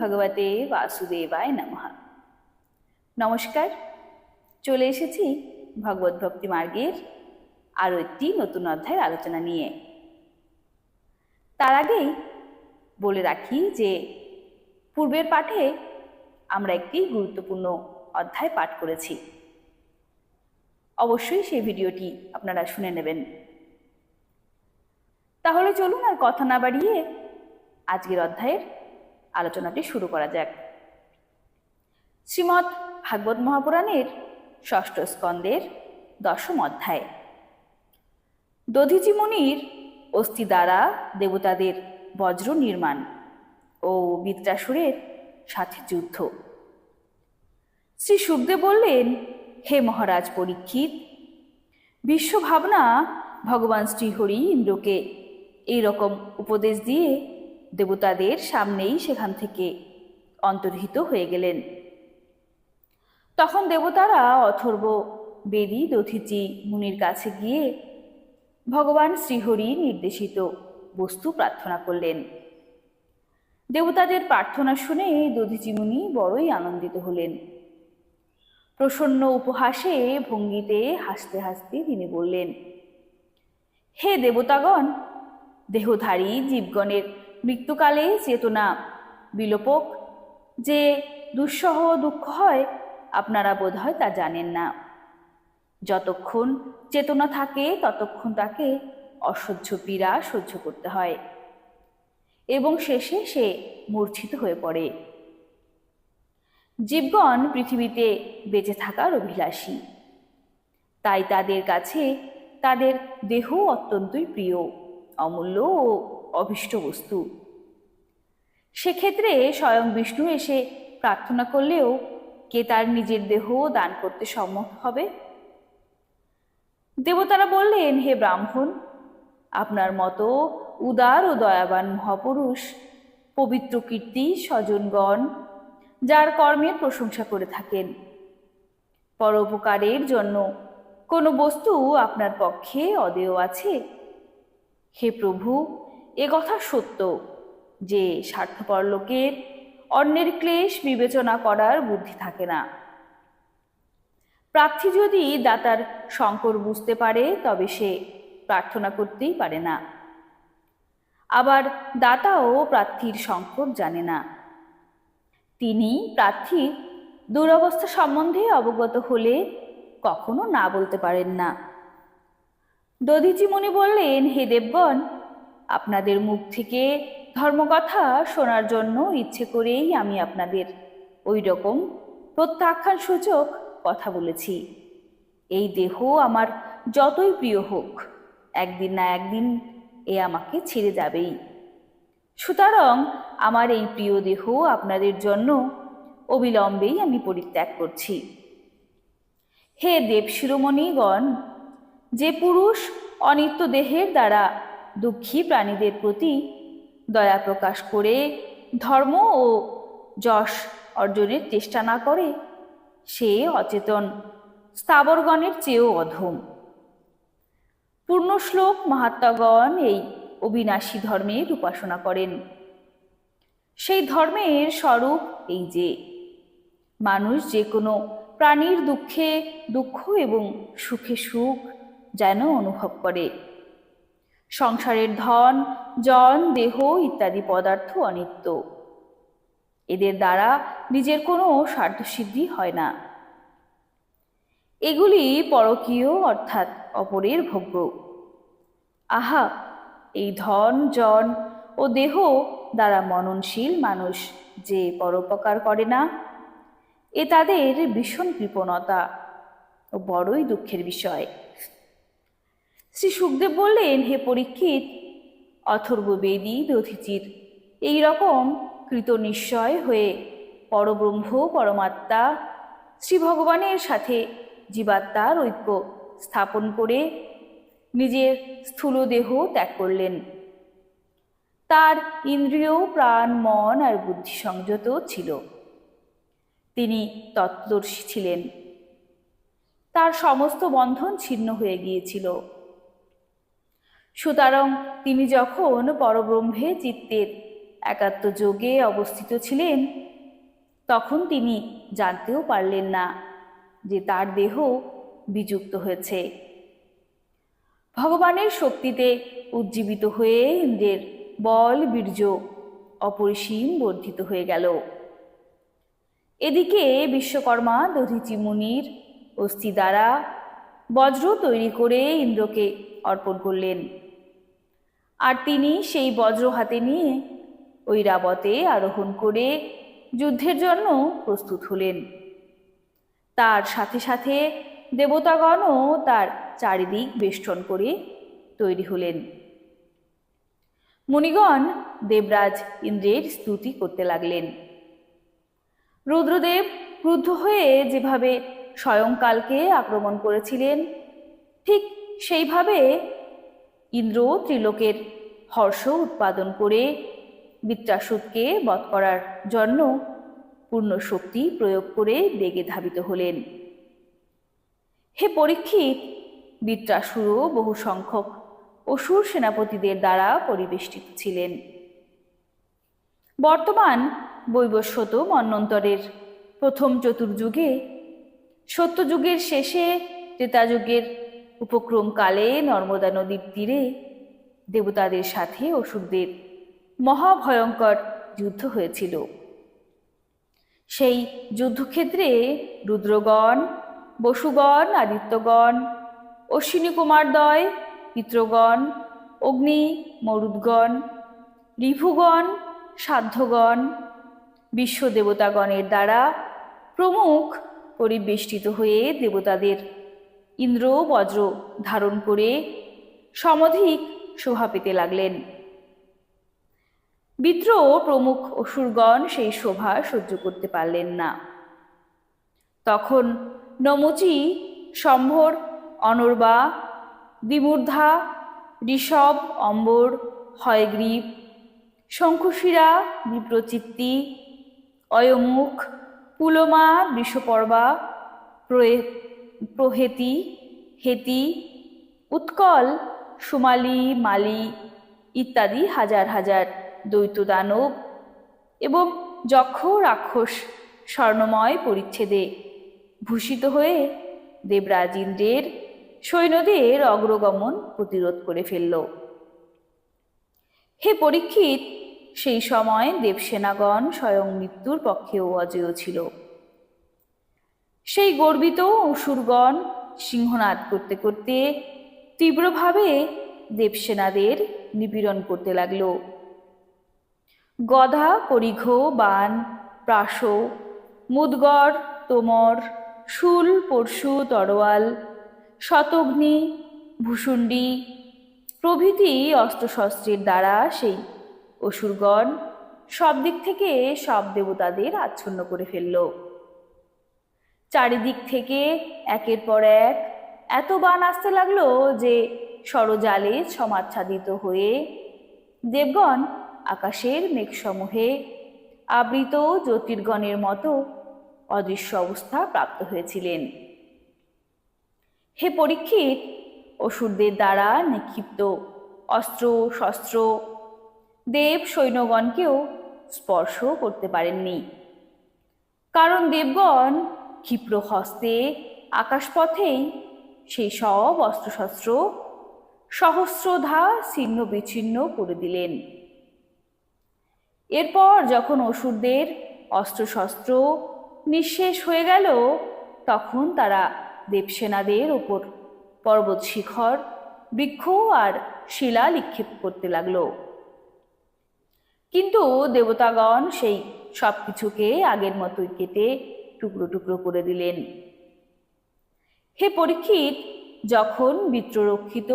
ভগবতে বাসুদেবায় নমঃ। নমস্কার, চলে এসেছি ভগবত ভক্তি মার্গের আরও একটি নতুন অধ্যায়ের আলোচনা নিয়ে। তার আগেই বলে রাখি যে পূর্বের পাঠে আমরা একটি গুরুত্বপূর্ণ অধ্যায় পাঠ করেছি। অবশ্যই সেই ভিডিওটি আপনারা শুনে নেবেন। তাহলে চলুন আর কথা না বাড়িয়ে আজকের অধ্যায়ের আলোচনাটি শুরু করা যাক। শ্রীমৎ ভাগবত মহাপুরাণের ষষ্ঠ স্কন্দের দশম অধ্যায়। দধিচি মুনির অস্থি দ্বারা দেবতাদের বজ্র নির্মাণ ও বিদ্রাসুরের সাথে যুদ্ধ। শ্রী সুখদেব বললেন, হে মহারাজ পরীক্ষিত, বিশ্বভাবনা ভগবান শ্রীহরি ইন্দ্রকে এই রকম উপদেশ দিয়ে দেবতাদের সামনেই সেখান থেকে অন্তর্হিত হয়ে গেলেন। তখন দেবতারা অথর্ব বেদী দধিচি মুনির কাছে গিয়ে ভগবান শ্রীহরি নির্দেশিত বস্তু প্রার্থনা করলেন। দেবতাদের প্রার্থনা শুনে দধিচি মুনি বড়ই আনন্দিত হলেন। প্রসন্ন উপহাসে ভঙ্গিতে হাসতে হাসতে তিনি বললেন, হে দেবতাগণ, দেহধারী জীবগণের মৃত্যুকালে চেতনা বিলোপক। যে দুঃসহ দুঃখ হয়, আপনারা বোধহয় তা জানেন না। যতক্ষণ চেতনা থাকে, ততক্ষণ তাকে অসহ্য পীড়া সহ্য করতে হয়। এবং শেষে সে মূর্ছিত হয়ে পড়ে। জীবগণ পৃথিবীতে বেঁচে থাকার অভিলাষী। তাই তাদের কাছে তাদের দেহ অত্যন্তই প্রিয়, অমূল্য ও অভীষ্ট বস্তু। সেক্ষেত্রে স্বয়ং বিষ্ণু এসে প্রার্থনা করলেও কে তার নিজের দেহ দান করতে সম্মত হবে? দেবতারা বললেন, হে ব্রাহ্মণ, আপনার মতো উদার ও দয়াবান মহাপুরুষ, পবিত্র কীর্তি স্বজনগণ, যার কর্মের প্রশংসা করে থাকেন। পরোপকারের জন্য কোনো বস্তু আপনার পক্ষে অদেয় আছে? হে প্রভু এ কথা সত্য যে স্বার্থপর লোকের অন্যের ক্লেশ বিবেচনা করার বুদ্ধি থাকে না। প্রার্থী যদি দাতার সংকর বুঝতে পারে, তবে সে প্রার্থনা করতেই পারে না। আবার দাতাও প্রার্থীর সংকট জানে না। তিনি প্রার্থীর দুরবস্থা সম্বন্ধে অবগত হলে কখনো না বলতে পারেন না। দধিচি মুনি বললেন, হে দেবগণ আপনাদের মুখ থেকে ধর্মকথা শোনার জন্য ইচ্ছে করেই আমি আপনাদের ওই রকম প্রত্যাখ্যান সূচক কথা বলেছি। এই দেহ আমার যতই প্রিয় হোক, একদিন না একদিন এ আমাকে ছেড়ে যাবেই। সুতরাং আমার এই প্রিয় দেহ আপনাদের জন্য অবিলম্বেই আমি পরিত্যাগ করছি। হে দেব শিরোমণিগণ যে পুরুষ অনিত্য দেহের দ্বারা দুঃখী প্রাণীদের প্রতি দয়া প্রকাশ করে, ধর্ম ও যশ অর্জনের চেষ্টা না করে, সে অচেতন, স্থাবরগণের চেয়েও অধম। পূর্ণ শ্লোক মহাত্মাগণ এই অবিনাশী ধর্মের উপাসনা করেন। সেই ধর্মের স্বরূপ এই যে, মানুষ যে কোনো প্রাণীর দুঃখে দুঃখ এবং সুখে সুখ যেন অনুভব করে। সংসারের ধন, জন, দেহ ইত্যাদি পদার্থ অনিত্য। এদের দ্বারা নিজের কোনো স্বার্থসিদ্ধি হয় না। এগুলি পরকীয় অর্থাৎ অপরের ভোগ্য। আহা, এই ধন, জন ও দেহ দ্বারা মননশীল মানুষ যে পরোপকার করে না, এ তাদের ভীষণ কৃপণতা ও বড়ই দুঃখের বিষয়। শ্রী সুখদেব বললেন, হে পরীক্ষিত, অথর্ব বেদী দধিচির এই রকম কৃত নিশ্চয় হয়ে পরব্রহ্ম, পরমাত্মা, শ্রী ভগবানের সাথে জীবাত্মার ঐক্য স্থাপন করে নিজের স্থূল দেহ ত্যাগ করলেন। তার ইন্দ্রিয়, প্রাণ, মন আর বুদ্ধি সংযত ছিল। তিনি তত্ত্বদর্শী ছিলেন। তার সমস্ত বন্ধন ছিন্ন হয়ে গিয়েছিল। সুতরাং তিনি যখন পরব্রহ্মে চিত্তের একাত্ম যোগে অবস্থিত ছিলেন, তখন তিনি জানতেও পারলেন না যে তার দেহ বিযুক্ত হয়েছে। ভগবানের শক্তিতে উজ্জীবিত হয়ে ইন্দ্রের বল বীর্য অপরিসীম বর্ধিত হয়ে গেল। এদিকে বিশ্বকর্মা দধিচি মুনির অস্থি দ্বারা বজ্র তৈরি করে ইন্দ্রকে অর্পণ করলেন। আর তিনি সেই বজ্র হাতে নিয়ে ঐরাবতে আরোহণ করে যুদ্ধের জন্য প্রস্তুত হলেন। তার সাথে সাথে দেবতাগণও তার চারিদিক বেষ্টন করে তৈরি হলেন। মুনিগণ দেবরাজ ইন্দ্রের স্তুতি করতে লাগলেন। রুদ্রদেব ক্রুদ্ধ হয়ে যেভাবে স্বয়ংকালকে আক্রমণ করেছিলেন। ঠিক সেইভাবে ইন্দ্র ত্রিলোকের হর্ষ উৎপাদন করে বৃত্রাসুদকে বধ করার জন্য পূর্ণ শক্তি প্রয়োগ করে বেগে ধাবিত হলেন। হে পরীক্ষিত বৃত্রাসুরও বহু সংখ্যক অসুর সেনাপতিদের দ্বারা পরিবেষ্টিত ছিলেন। বর্তমান বৈবস্বত মন্বন্তরের প্রথম চতুর্যুগে সত্যযুগের শেষে, ত্রেতাযুগের উপক্রমকালে নর্মদা নদীর তীরে দেবতাদের সাথে অসুরদের মহাভয়ঙ্কর যুদ্ধ হয়েছিল। সেই যুদ্ধক্ষেত্রে রুদ্রগণ, বসুগণ, আদিত্যগণ, অশ্বিনী কুমারদ্বয় পিত্রগণ অগ্নি, মরুদ্গণ, রিভুগণ, সাধ্যগণ বিশ্বদেবতাগণের দ্বারা প্রমুখ পরিবেষ্টিত হয়ে দেবতাদের ইন্দ্র বজ্র ধারণ করে সমধিক শোভা পেতে লাগলেন। বিদ্র প্রমুখ অসুরগণ সেই শোভা সহ্য করতে পারলেন না। তখন নমুচি, সম্ভর, অনর্বা বিমূর্ধা ঋষভ, অম্বর, হয়গ্রীব শঙ্কুশিরা বিপ্রচিত্তি, অয়মুখ পুলমা বৃষপর্বা প্রহেতি, হেতি, উৎকল, সুমালি, মালি ইত্যাদি হাজার হাজার দ্বৈত দানব এবং যক্ষ, রাক্ষস, স্বর্ণময় পরিচ্ছেদে ভূষিত হয়ে দেবরাজ ইন্দ্রের সৈন্যদের অগ্রগমন প্রতিরোধ করে ফেলল। হে পরীক্ষিত সেই সময় দেবসেনাগণ স্বয়ং মৃত্যুর পক্ষেও অজেয় ছিল। সেই গর্বিত অসুরগণ সিংহনাদ করতে করতে তীব্রভাবে দেবসেনাদের নিপীড়ন করতে লাগল। গধা পরিঘ বান, প্রাস মুদগর তোমর শুল পরশু, তরোয়াল শতগ্নি ভূষুণ্ডি প্রভৃতি অস্ত্রশস্ত্রের দ্বারা সেই অসুরগণ সব দিক থেকে সব দেবতাদের আচ্ছন্ন করে ফেলল। চারিদিক থেকে একের পর এক এত বান আসতে লাগল যে সরজালে সমাচ্ছাদিত হয়ে দেবগণ আকাশের মেঘসমূহে আবৃত জ্যোতির্গণের মতো অদৃশ্য অবস্থা প্রাপ্ত হয়েছিলেন। হে পরীক্ষিত, অসুরদের দ্বারা নিক্ষিপ্ত অস্ত্র, শস্ত্র দেব সৈন্যগণকেও স্পর্শ করতে পারেননি। কারণ দেবগণ ক্ষিপ্র হস্তে আকাশপথেই সেই সব অস্ত্রশস্ত্র, সহস্রধা ছিন্ন বিচ্ছিন্ন করে দিলেন। এরপর যখন অসুরদের অস্ত্রশস্ত্র নিঃশেষ হয়ে গেল, তখন তারা দেবসেনাদের ওপর পর্বত শিখর বৃক্ষ আর শিলা নিক্ষেপ করতে লাগল। কিন্তু দেবতাগণ সেই সব কিছুকে আগের মতোই কেটে টুকরো টুকরো করে দিলেন। হে পরীক্ষিত, যখন বিত্ররক্ষিত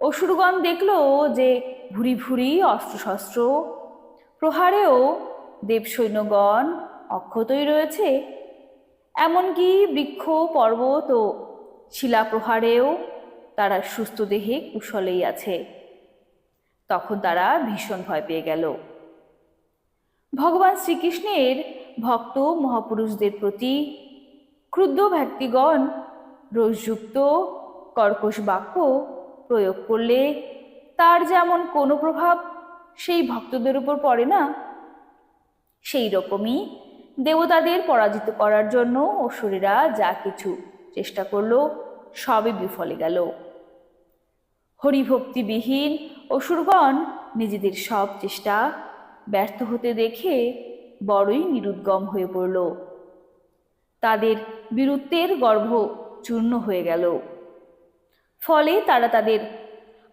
অসুরগণ দেখল যে ভুরি ভুরি অস্ত্রশস্ত্র, প্রহারেও দেবসৈন্যগণ অক্ষতই রয়েছে, এমনকি বৃক্ষ, পর্বত ও শিলাপ্রহারেও তারা সুস্থ দেহে কুশলেই আছে। তখন তারা ভীষণ ভয় পেয়ে গেল। ভগবান শ্রীকৃষ্ণের ভক্ত মহাপুরুষদের প্রতি ক্রুদ্ধ ব্যক্তিগণ রোষযুক্ত কর্কশ বাক্য প্রয়োগ করলে তার যেমন কোনো প্রভাব সেই ভক্তদের উপর পড়ে না, সেই রকমই দেবতাদের পরাজিত করার জন্য অসুরেরা যা কিছু চেষ্টা করল সবই বিফলে গেল। হরিভক্তিবিহীন অসুরগণ নিজেদের সব চেষ্টা ব্যর্থ হতে দেখে বড়ই নিরুদ্গম হয়ে পড়ল। তাদের বীরত্বের গর্ভ চূর্ণ হয়ে গেল। ফলে তারা তাদের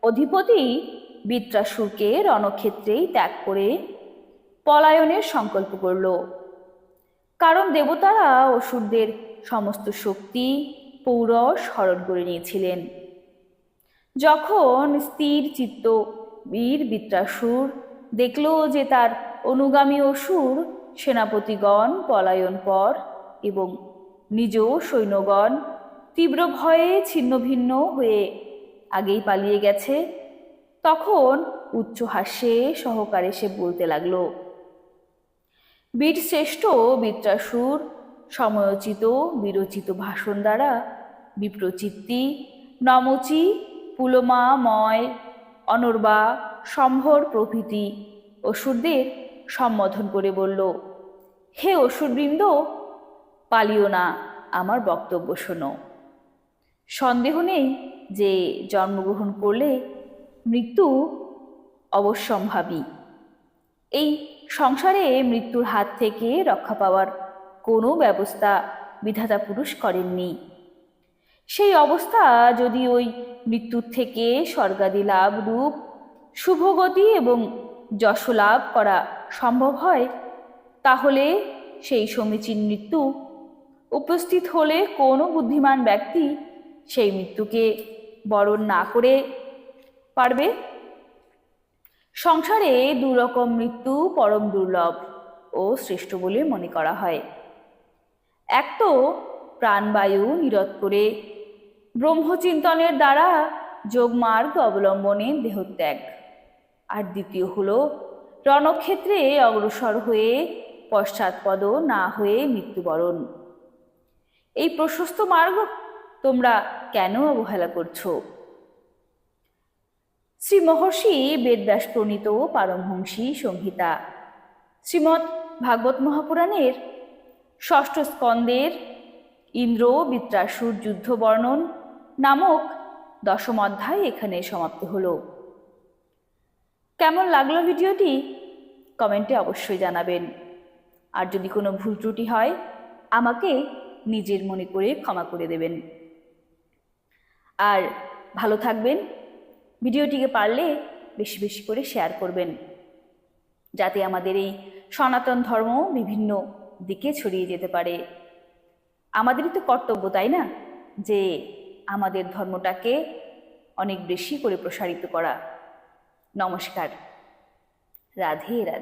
অধিপতি বিত্রাসুরকে রণক্ষেত্রেই ত্যাগ করে পলায়নের সংকল্প করল। কারণ দেবতারা অসুরদের সমস্ত শক্তি, পৌরস হরণ করে নিয়েছিলেন। যখন স্থির চিত্ত বীর বিত্রাসুর দেখল যে তার অনুগামী অসুর সেনাপতিগণ, পলায়ন পর এবং নিজ সৈন্যগণ তীব্র ভয়ে ছিন্ন ভিন্ন হয়ে আগেই পালিয়ে গেছে। তখন উচ্চ হাস্যে সহকারে সে বলতে লাগল, বীরশ্রেষ্ঠ বিত্রাসুর সময়োচিত, বিরচিত ভাষণ দ্বারা বিপ্রচিত্তি, নমচি পুলমা ময় অনর্বা সম্ভর প্রভৃতি। অসুরদের সম্বোধন করে বলল, হে অসুরবৃন্দ, পালিও না, আমার বক্তব্য শোনো। সন্দেহ নেই যে জন্মগ্রহণ করলে মৃত্যু অবশ্যম্ভাবী। এই সংসারে মৃত্যুর হাত থেকে রক্ষা পাওয়ার কোনো ব্যবস্থা বিধাতা পুরুষ করেননি। সেই অবস্থা যদি ওই মৃত্যুর থেকে স্বর্গাদি লাভ রূপ, শুভগতি এবং যশ লাভ করা সম্ভব হয়, তাহলে সেই সমীচীন মৃত্যু উপস্থিত হলে কোনো বুদ্ধিমান ব্যক্তি সেই মৃত্যুকে বরণ না করে পারবে? সংসারে দুরকম মৃত্যু পরম দুর্লভ ও শ্রেষ্ঠ বলে মনে করা হয়। এক তো প্রাণবায়ু নিরোধ করে ব্রহ্মচিন্তনের দ্বারা যোগমার্গ অবলম্বনে দেহত্যাগ। আর দ্বিতীয় হল, রণক্ষেত্রে অগ্রসর হয়ে পশ্চাৎপদ না হয়ে মৃত্যুবরণ। এই প্রশস্ত মার্গ তোমরা কেন অবহেলা করছ? শ্রী মহর্ষি বেদব্যাস প্রণীত পারমহংসী সংহিতা। শ্রীমৎ ভাগবত মহাপুরাণের ষষ্ঠ স্কন্দের ইন্দ্র বিত্রাসুর যুদ্ধ বর্ণন নামক দশম অধ্যায় এখানে সমাপ্ত হলো। কেমন লাগল ভিডিওটি? কমেন্টে অবশ্যই জানাবেন। আর যদি কোনো ভুল ত্রুটি হয়, আমাকে নিজের মনে করে ক্ষমা করে দেবেন। আর ভালো থাকবেন। ভিডিওটিকে পারলে বেশি বেশি করে শেয়ার করবেন। যাতে আমাদের এই সনাতন ধর্ম বিভিন্ন দিকে ছড়িয়ে যেতে পারে। আমাদেরই তো কর্তব্য, তাই না? যে আমাদের ধর্মটাকে অনেক বেশি করে প্রসারিত করা। নমস্কার। রাধে রাধে।